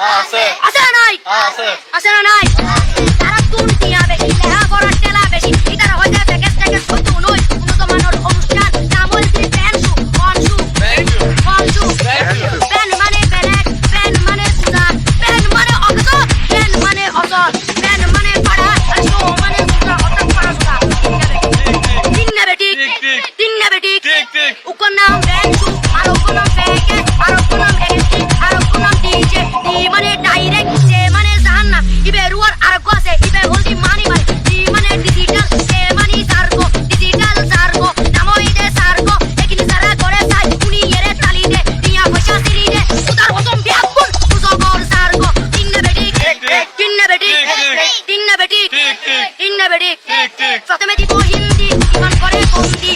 আছে না নাই তারা টিয়া বেশি লেহা করার টেলা বেশি ইতারা হইতে প্যাকেজ ট্যাকেজ হইতে নই উন্নত মানের অনুষ্ঠান নাম হইতে প্যান শু কন শু কন শু প্যান মানে ব্যালেট প্যান মানে সুজা প্যান মানে অগজর প্যান মানে অজর প্যান মানে পাড়া আর শো মানে সুজা অর্থাৎ পাড়া সুজা তিন না বেটি তিন না বেটি ঠিক ঠিক উকর নাম মানে ডাইরেক্ট জে মানে জাহান্নাম ইবে রুয়ার আরগ আছে ইবে হলদি মানি মানে। ডি মানে ডিজিটাল জে মানে সার্গো ডিজিটাল সার্গো নামো ইদে সার্গো। একিনি সারা করে সাই উনি এরে তালি দে টিয়া পয়সা সিরি দে। উদার হতম বিয়াকুল সুজগর সার্গো। তিন বেটি তিন বেটি তিন বেটি ঠিক। বেটি। প্রথমে দিব হিন্দি ইমান করে বন্দি।